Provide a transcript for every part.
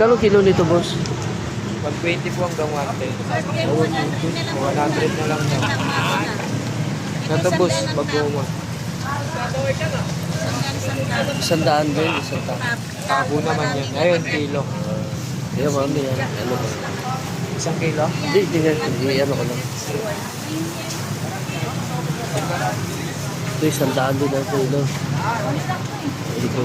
Magkano kilo nito, boss? Pag 20 po hanggang 110. 100 na lang daw. Natapos, mag-goma. Isang daan din, isang daan. Tabo naman yan. Ayun, kilo. Kaya mami, yan. Ano ba? Isang kilo? Hindi, hindi nga. Hindi, ano ko lang. Ito, isang daan din ang kilo. Ito.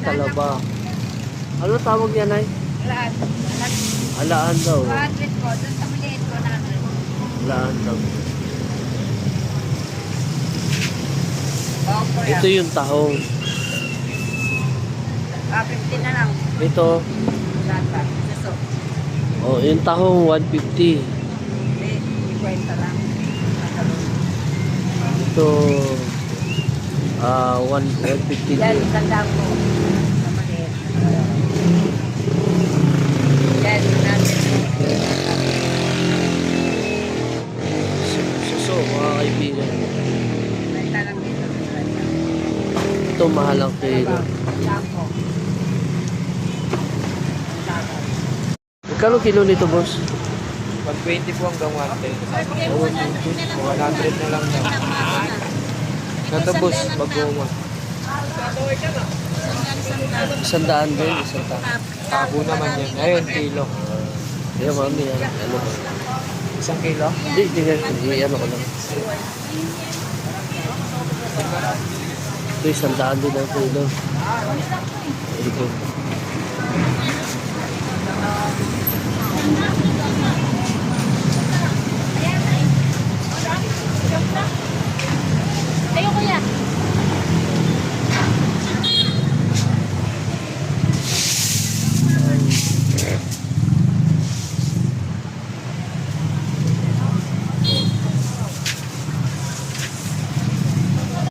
Talaba. Ano tawag yan ay? Lahat. Alaan daw. 200 po. Doon sa maliit ko namin. Alaan daw. Ito yung tahong. Ah, 50 na lang. Ito, Lata. Oh, yung tahong 150. Hindi. 50 lang. Ito, ah, 1 150 Yan, tandaan maliit. Yan, natin. Suso, mga kaibigan. Ito, mahal ang kilo. Magkano kilo nito, boss? Pag 20 po hanggang 110. 100 na lang daw. Natapos, mag-goma. Isang daan din, isang daan. Tabo naman yan. Ayun, kilo. Kaya mami, yan. Ano ba? Isang kilo? Hindi, hindi nga. Hindi, ano ko lang. Ito, isang daan din ang kilo. Ito.